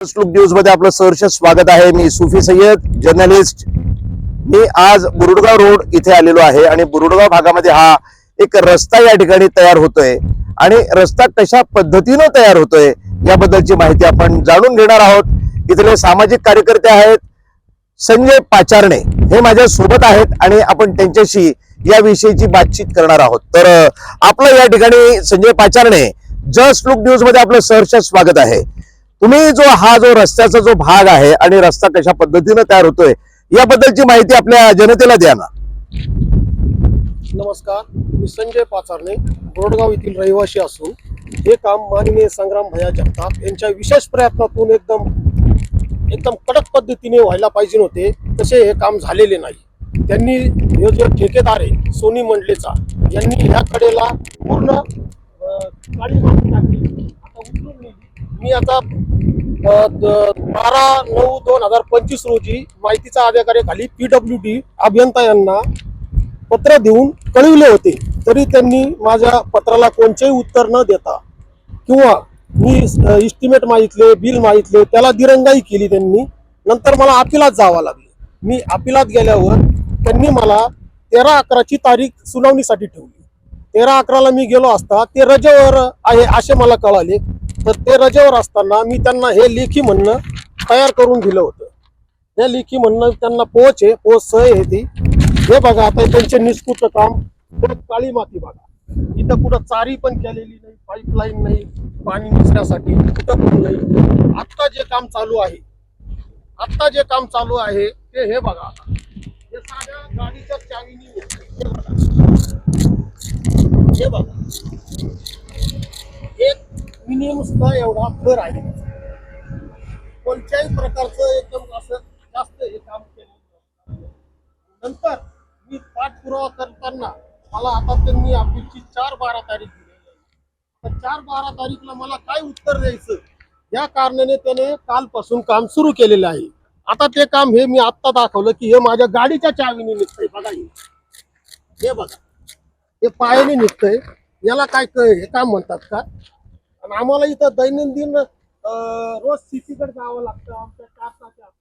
Sloop न्यूजमध्ये आपलं सहर्ष स्वागत आहे. मी सुफी सय्यद जर्नलिस्ट. मी आज बुरुडगाव रोड इथे आलेलो आहे आणि बुरुडगाव भागामध्ये हा एक रस्ता या ठिकाणी तयार होतोय आणि रस्ता कशा पद्धतीनं तयार होतोय याबद्दलची माहिती आपण जाणून घेणार आहोत. इथले सामाजिक कार्यकर्ते आहेत संजय पाचारणे. हे माझ्या सोबत आहेत आणि आपण त्यांच्याशी याविषयीची बातचीत करणार आहोत. तर आपलं या ठिकाणी संजय पाचारणे जस्ट लुक न्यूजमध्ये आपलं सहर्ष स्वागत आहे. तुम्ही जो हा जो रस्त्याचा जो भाग आहे आणि रस्ता कशा पद्धतीनं तयार होतोय याबद्दलची माहिती आपल्या जनतेला द्या ना. नमस्कार मी संजय पाचारणे बोरडगाव येथील रहिवासी असून हे काम माननीय संग्राम भया जगताप यांच्या विशेष प्रयत्नातून एकदम एकदम कडक पद्धतीने व्हायला पाहिजे होते तसे हे काम झालेले नाही. त्यांनी हे जो ठेकेदार आहे सोनी मंडलेचा यांनी ह्या कडेला पूर्ण काळी माती टाकली. आता उचलून मी आता द- बारा नऊ दोन हजार पंचवीस रोजी माहितीचा अधिकाऱ्याखाली पी डब्ल्यू डी अभियंता यांना पत्र देऊन कळविले होते. तरी त्यांनी माझ्या पत्राला कोणतेही उत्तर न देता किंवा मी इस्टिमेट मागितले बिल मागितले त्याला दिरंगाई केली त्यांनी. नंतर मला अपिलात जावं लागले. मी अपिलात गेल्यावर त्यांनी मला तेरा अकराची तारीख सुनावणीसाठी ठेवली. तेरा अकराला मी गेलो असता ते रजेवर आहे असे मला कळाले. तर ते रजेवर असताना मी त्यांना हे लेखी म्हणणं तयार करून दिलं होतं. हे लेखी म्हणणं त्यांना पोच आहे पोच सह आहे ती. हे बघा आता त्यांचे निष्कृत काम काळी माती बघा. इथं कुठं चारी पण केलेली नाही पाईपलाईन नाही पाणी निसण्यासाठी कुठं पण नाही. आत्ता जे काम चालू आहे आत्ता जे काम चालू आहे ते हे बघा. आता हे साध्या गाडीच्या चावीनी हे बघा. मिनिमम सुद्धा एवढा खर आहे. कोणत्याही प्रकारचं एकदम असं जास्त हे काम केलं नंतर मी पाठपुरावा करताना मला आता त्यांनी आपली चार बारा तारीख दिलेली तर चार बारा तारीखला मला काय उत्तर द्यायचं? या कारणाने त्याने कालपासून काम सुरू केलेलं आहे. आता ते काम हे मी आत्ता दाखवलं की हे माझ्या गाडीच्या चावीने निघतंय. बघा हे. बघा. हे पायाने निघतंय. याला काय हे काम म्हणतात का? आणि आम्हाला इथं दैनंदिन रोज सिटीकडे जावं लागतं. आमच्या चार चाकी असतात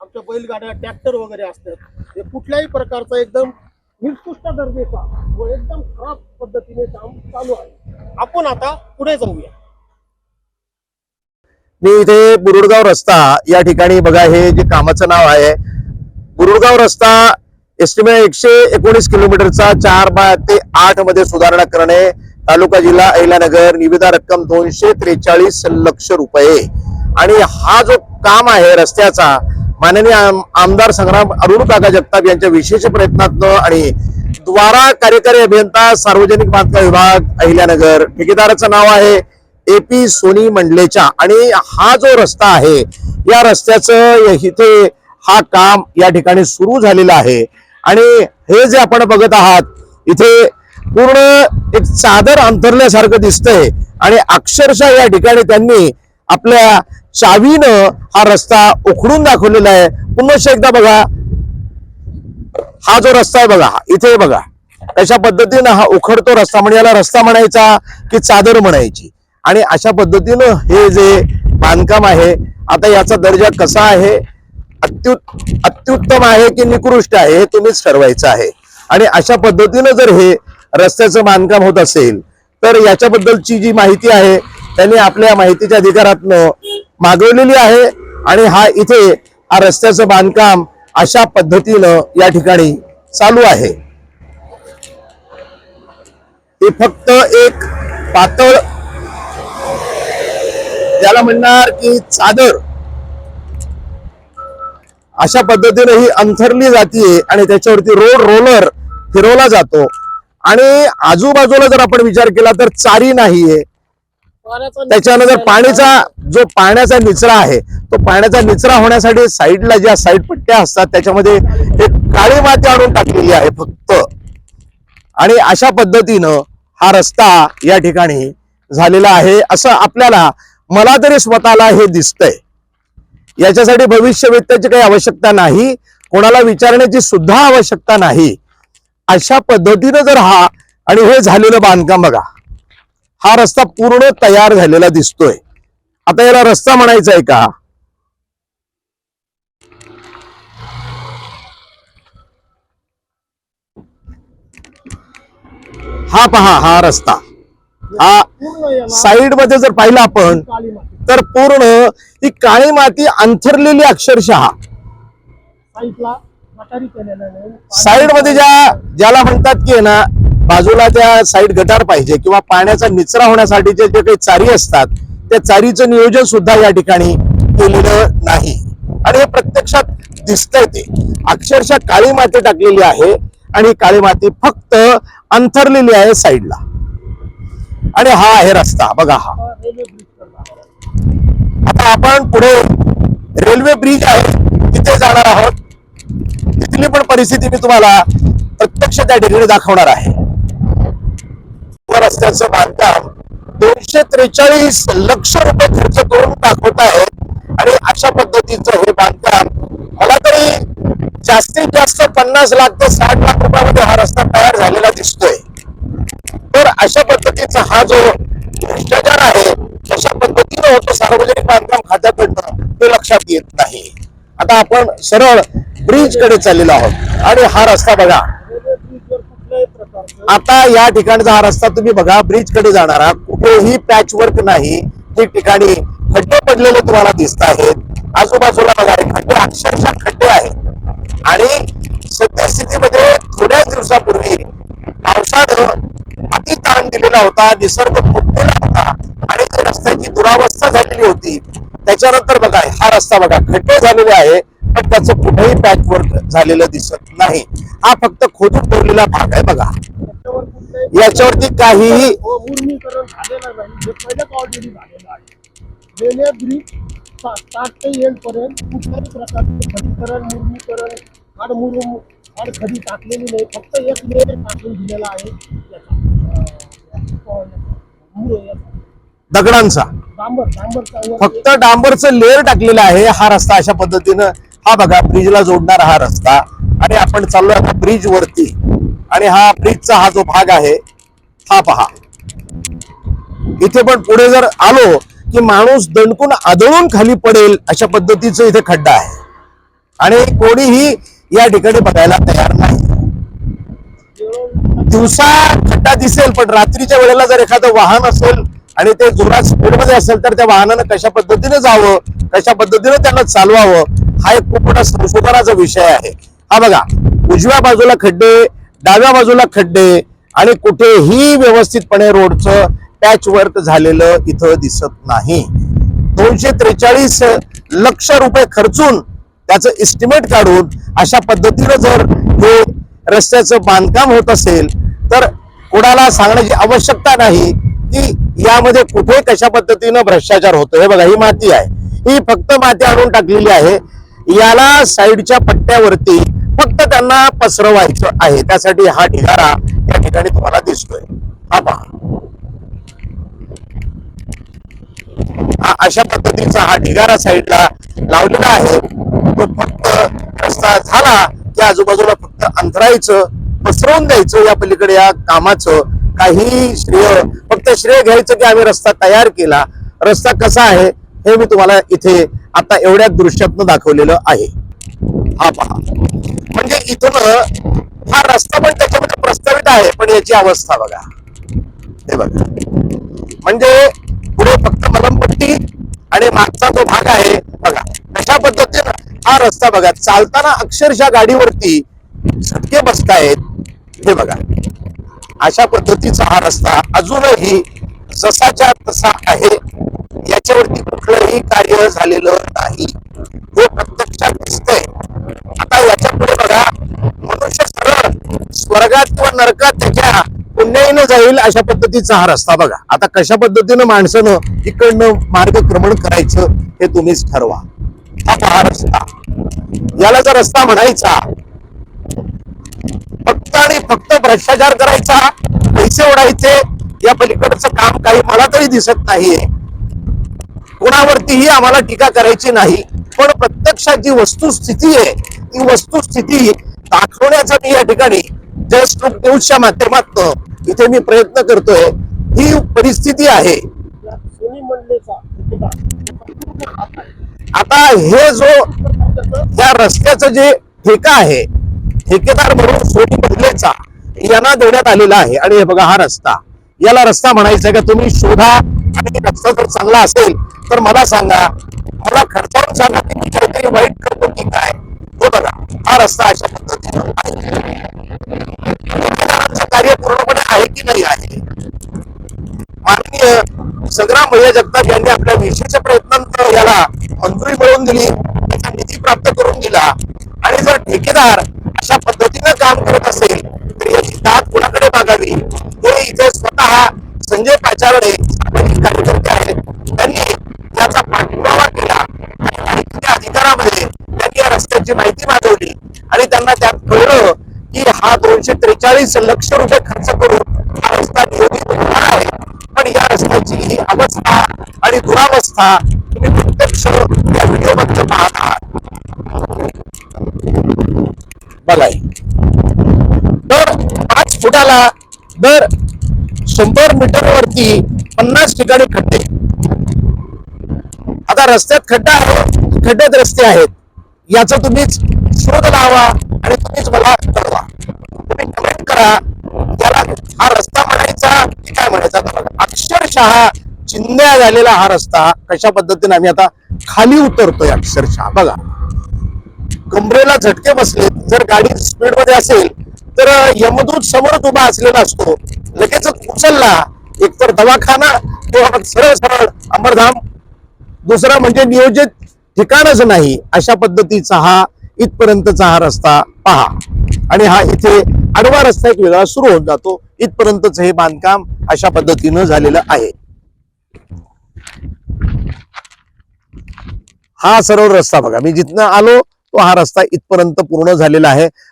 आमच्या बैलगाड्या ट्रॅक्टर वगैरे असतात. हे कुठल्याही प्रकारचा एकदम निकृष्ट दर्जेचा व एकदम खराब पद्धतीने काम चालू आहे. आपण आता पुढे जाऊया. मी इथे बुरुडगाव रस्ता या ठिकाणी बघा हे जे कामाचं नाव आहे. बुरुडगाव रस्ता एस्टिमेट एकशे एकोणीस किलोमीटरचा चार बा ते आठमध्ये सुधारणा करणे तालुका जिल्हा अहिल्यानगर निविदा रक्कम दोनशे त्रेचाळीस लक्ष रुपये. आणि हा जो काम आहे रस्त्याचा माननीय आमदार संग्राम अरुण काका जगताप यांच्या विशेष प्रयत्नातनं आणि द्वारा कार्यकारी अभियंता सार्वजनिक बांधकाम विभाग अहिल्यानगर. ठेकेदाराचं नाव आहे ए पी सोनी मंडलेच्या. आणि हा जो रस्ता आहे या रस्त्याचं इथे हा काम या ठिकाणी सुरू झालेलं आहे. आणि हे जे आपण बघत आहात इथे पूर्ण एक चादर अंथरल्यासारखं दिसतंय. आणि अक्षरशः या ठिकाणी त्यांनी आपल्या चावीनं हा रस्ता उखडून दाखवलेला आहे. पुन्हा एकदा बघा. हा जो रस्ता आहे बघा इथे बघा. अशा पद्धतीनं हा उखडतो रस्ता म्हणजे याला रस्ता म्हणायचा की चादर म्हणायची. आणि अशा पद्धतीनं हे जे बांधकाम आहे आता याचा दर्जा कसा आहे? अत्युत अत्युत्तम आहे की निकृष्ट आहे हे तुम्हीच ठरवायचं आहे. आणि अशा पद्धतीनं जर हे रस्त्याचं बांधकाम होत असेल तर याच्याबद्दलची जी माहिती आहे त्यांनी आपल्या माहितीच्या अधिकारातनं मागवलेली आहे आणि हा इथे हा रस्त्याचं बांधकाम अशा पद्धतीनं या ठिकाणी चालू आहे. हे फक्त एक पातळ त्याला म्हणणार की चादर अशा पद्धतीने ही अंथरली जाते आणि त्याच्यावरती रोड रोलर फिरवला जातो. आणि आजूबाजूला जर आपण विचार केला तर चारी नाहीये. त्याच्यानंतर पाण्याचा जो पाण्याचा निचरा आहे तो पाण्याचा निचरा होण्यासाठी साईडला ज्या साईड पट्ट्या असतात त्याच्यामध्ये एक काळी माती आणून टाकलेली आहे फक्त. आणि अशा पद्धतीनं हा रस्ता या ठिकाणी झालेला आहे असं आपल्याला मला तरी स्वतःला हे दिसतंय. याच्यासाठी भविष्य वेत्याची काही आवश्यकता नाही कोणाला विचारण्याची सुद्धा आवश्यकता नाही. अशा पद्धतीनं जर हा आणि हे झालेलं बांधकाम बघा हा रस्ता पूर्ण तयार झालेला दिसतोय. आता याला रस्ता म्हणायचा आहे का? हा पहा हा रस्ता. हा साइड साईडमध्ये जर पाहिलं आपण तर पूर्ण ही काळी माती अंथरलेली अक्षरशः. साईडमध्ये ज्या ज्याला म्हणतात की ना बाजूला त्या साईड गटार पाहिजे किंवा पाण्याचा निचरा होण्यासाठीचे जे काही चारी असतात त्या चारीचं नियोजन सुद्धा या ठिकाणी केलेलं नाही. आणि हे प्रत्यक्षात दिसतंय ते. अक्षरशः काळी माती टाकलेली आहे आणि काळी माती फक्त अंथरलेली आहे साईडला. आणि हा आहे रस्ता. बघा हा. आता आपण पुढे रेल्वे ब्रिज आहे तिथे जाणार आहोत. तिथली पण परिस्थिती मी तुम्हाला प्रत्यक्ष त्या ठिकाणी दाखवणार आहे. रस्त्याचं बांधकाम दोनशे त्रेचाळीस लक्ष रुपये खर्च करून दाखवत आहेत आणि अशा पद्धतीचं हे बांधकाम मला तरी जास्तीत जास्त पन्नास लाख ते साठ लाख रुपयामध्ये हा रस्ता तयार झालेला दिसतोय. तर अशा पद्धतीचा हा जो भ्रष्टाचार आहे कशा पद्धतीनं होतो सार्वजनिक बांधकाम खात्याकडनं ते लक्षात येत नाही. आता आपण सरळ ब्रिजकडे चाललेलो आहोत. आणि हा रस्ता बघा. आता या ठिकाणचा हा रस्ता तुम्ही बघा ब्रिजकडे जाणारा कुठेही पॅच वर्क नाही. ठिकठिकाणी खड्डे पडलेले तुम्हाला दिसत आहेत. आजूबाजूला बघा खड्डे अक्षरशः खड्डे आहेत. आणि सद्यस्थितीमध्ये थोड्याच दिवसापूर्वी पावसानं अति ताण दिलेला होता निसर्ग फुटलेला होता. आणि त्या रस्त्याची दुरावस्था झालेली होती. त्याच्यानंतर बघा हा रस्ता बघा खड्डे झालेले आहे. पण त्याचं कुठेही पॅच वर्क झालेलं दिसत नाही. हा फक्त खोदून ठेवलेला भाग आहे बघा. याच्यावरती काहीही खडी टाकलेली नाही. फक्त एक लेअर टाकून दिलेला आहे. दगडांचा. फक्त डांबरचं लेअर टाकलेलं आहे. हा रस्ता अशा पद्धतीनं हा बघा ब्रिजला जोडणारा हा रस्ता आणि आपण चाललोय आता ब्रिज वरती. आणि हा ब्रिजचा हा जो भाग आहे हा पहा. इथे पण पुढे जर आलो की माणूस दणकून आदळून खाली पडेल अशा पद्धतीचं इथे खड्डा आहे. आणि कोणीही या ठिकाणी बघायला तयार नाही. दिवसा खड्डा दिसेल पण रात्रीच्या वेळेला जर एखादं वाहन असेल आणि ते जोरात स्पीडमध्ये असेल तर त्या वाहनानं कशा पद्धतीने जावं कशा पद्धतीने त्यांना चालवावं हा एक खूप मोठा संशोधनाचा विषय आहे. हा बघा उजव्या बाजूला खड्डे डाव्या बाजूला खड्डे आणि कुठेही व्यवस्थितपणे रोडचं पॅच वर्क झालेलं इथं दिसत नाही. दोनशे त्रेचाळीस लक्ष रुपये खर्चून त्याचं एस्टिमेट काढून अशा पद्धतीनं जर हे रस्त्याचं बांधकाम होत असेल तर कोणाला सांगण्याची आवश्यकता नाही की यामध्ये कुठे कशा पद्धतीनं भ्रष्टाचार होतो हे बघा ही माती आहे. ही फक्त माती आणून टाकलेली आहे. याला साईडच्या पट्ट्यावरती फक्त त्यांना पसरवायचं आहे. त्यासाठी हा ढिगारा या ठिकाणी तुम्हाला दिसतोय. हा पहा. अशा पद्धतीचा हा ढिगारा साईडला लावलेला आहे. तो फक्त रस्ता झाला की आजूबाजूला फक्त अंतरायचं पसरवून द्यायचं या पलीकडे या कामाचं काही श्रेय. फक्त श्रेय घ्यायचं की आम्ही रस्ता तयार केला. रस्ता कसा आहे हे मी तुम्हाला इथे आता एवढ्या दृश्यातनं दाखवलेलं आहे. हा पहा. म्हणजे इथून हा रस्ता पण त्याच्यामध्ये प्रस्तावित आहे पण याची अवस्था बघा. हे बघा. म्हणजे पुढे फक्त मलमपट्टी आणि मागचा जो भाग आहे बघा. कशा पद्धतीनं हा रस्ता बघा चालताना अक्षरशः गाडीवरती झटके बसतायत. हे बघा. अशा पद्धतीचा हा रस्ता अजूनही जसाच्या तसा आहे. याच्यावरती कुठलंही कार्य झालेलं नाही. हे प्रत्यक्षात दिसतंय. आता याच्यापुढे बघा मनुष्य सरळ स्वर्गात किंवा नरकात त्याच्या पुण्याईनं जाईल अशा पद्धतीचा हा रस्ता बघा. आता कशा पद्धतीनं माणसानं इकडनं मार्गक्रमण करायचं हे तुम्हीच ठरवा. हा रस्ता. याला जर रस्ता म्हणायचा फक्त आणि फक्त भ्रष्टाचार करायचा पैसे ओढायचे या पलीकडचं काम काही मला तरी दिसत नाहीये. कोणावरतीही आम्हाला टीका करायची नाही. पण प्रत्यक्षात जी वस्तुस्थिती आहे ती वस्तुस्थिती दाखवण्याचा मी या ठिकाणी जस्ट न्यूजच्या माध्यमातून इथे मी प्रयत्न करतोय. ही परिस्थिती आहे. आता हे जो या रस्त्याचं जे ठेका आहे ठेकेदार म्हणून सोनी बदलेचा यांना देण्यात आलेला आहे. आणि हे बघा हा रस्ता. याला रस्ता म्हणायचा आहे का? तुम्ही शोधा आणि रस्ता जर चांगला असेल तर मला सांगा मला खर्चावर सांगा की मी काहीतरी वाईट करतो की काय? हो बघा हा रस्ता अशा पद्धतीनं कार्य पूर्णपणे आहे की नाही आहे? माननीय संग्राम भैया जगताप यांनी आपल्या विशेष प्रयत्नांतर याला मंजुरी मिळवून दिली त्याचा निधी प्राप्त करून दिला. आणि जर ठेकेदार अशा पद्धतीनं काम करत असेल तर याची दाद कुणाकडे मागावी? हे इथे स्वतः संजय पाचारडे सामाजिक कार्यकर्ते आहेत त्यांनी याचा पाठपुरावा केला आणि माहितीच्या अधिकारामध्ये त्यांनी या रस्त्याची माहिती मागवली आणि त्यांना त्यात कळलं की हा चाळीस लक्ष रुपये खर्च करून हा रस्ता नियोजित होणार आहे. पण या रस्त्याची ही अवस्था आणि दुरावस्था तुम्ही प्रत्यक्ष या व्हिडिओमध्ये पाहत आहात बघाय दर पाच फुटाला दर शंभर मीटर वरती पन्नास ठिकाणी खड्डे. आता रस्त्यात खड्डा आहे खड्ड्यात रस्ते आहेत. याचा तुम्हीच शोध लावा. करा. त्याला हा रस्ता म्हणायचा की काय म्हणायचा? अक्षरशः चिंध्या झालेला हा रस्ता कशा पद्धतीने आम्ही आता खाली उतरतोय अक्षरशः. बघा. कमरेला झटके बसले. जर गाडी स्पीडमध्ये असेल तर यमदूत समोरच उभा असलेला असतो. लगेच उचलला. एकतर दवाखाना किंवा सरळ सरळ अंबरधाम. दुसरा म्हणजे नियोजित ठिकाणच नाही. अशा पद्धतीचा हा इथपर्यंतचा हा रस्ता पहा. आणि हा इथे आडवा रस्ता एक वेगळा सुरू होऊन जातो. इथपर्यंतच हे बांधकाम अशा पद्धतीनं झालेलं आहे. हा सरळ रस्ता बघा. मी जिथनं आलो तो हा रस्ता इथपर्यंत पूर्ण झालेला आहे.